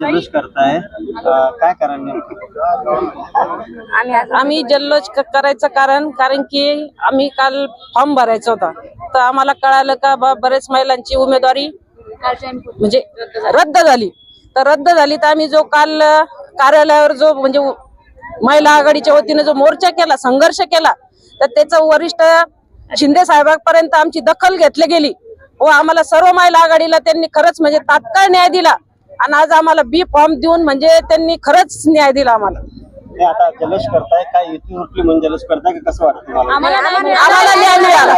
जल्लोष करताय. अं, काय कारण नेमकं? आम्ही जल्लोष क- करायचं कारण कारण की आम्ही काल फॉर्म भरायचा होता. तर आम्हाला कळालं का बा बरेच महिलांची उमेदवारी म्हणजे रद्द झाली. तर रद्द झाली तर आम्ही जो काल अ, कार्यालयावर जो म्हणजे उ- महिला आघाडीच्या वतीने जो मोर्चा केला संघर्ष केला तर त्याचं वरिष्ठ शिंदे साहेबांपर्यंत आमची दखल घेतली गेली. व आम्हाला सर्व महिला आघाडीला त्यांनी खरंच म्हणजे तात्काळ न्याय दिला. आणि आज आम्हाला बी फॉर्म देऊन म्हणजे त्यांनी खरंच न्याय दिला आम्हाला. आता जल्लोष करताय काय युती उठली म्हणून जल्लोष करताय का कसं वाटतं तुम्हाला? आम्हाला न्याय मिळाला.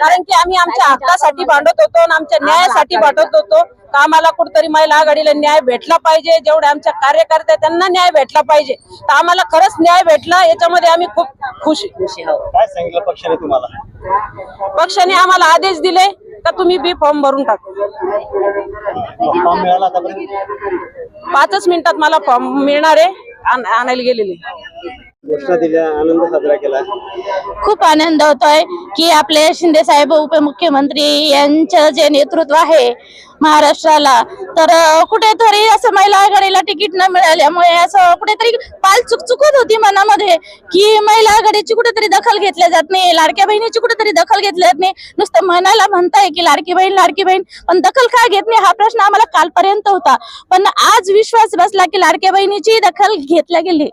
कारण की आम्ही आमच्या हक्कासाठी भांडत होतो आणि आमच्या न्यायासाठी भांडत होतो. का आम्हाला कुठतरी महिला आघाडीला न्याय भेटला पाहिजे. जेवढे आमच्या कार्यकर्ते त्यांना न्याय भेटला पाहिजे. तर आम्हाला खरंच न्याय भेटला. याच्यामध्ये आम्ही खूप खुश. काय सांगितलं पक्षाने तुम्हाला? पक्षाने आम्हाला आदेश दिले. का तुम्ही बी फॉर्म भरून टाका. फॉर्म मिळाला आतापर्यंत? पाचच मिनिटात मला फॉर्म मिळणार आहे आण- आणायला गेलेले. घोषणा दिल्या आनंद साजरा केला. खूप आनंद होतोय की आपले शिंदे साहेब उपमुख्यमंत्री यांचं जे नेतृत्व आहे महाराष्ट्राला तर कुठेतरी असं महिला आघाडीला तिकीट न मिळाल्यामुळे असं कुठेतरी पाल चुकचुकत होती मनामध्ये की महिला आघाडीची कुठेतरी दखल घेतल्या जात नाही लाडक्या बहिणीची कुठेतरी दखल घेतली जात नाही. नुसतं मनाला म्हणताय की लाडकी बहीण लाडकी बहीण पण दखल का घेत नाही हा प्रश्न आम्हाला कालपर्यंत होता. पण आज विश्वास बसला की लाडक्या बहिणीची दखल घेतल्या गेली.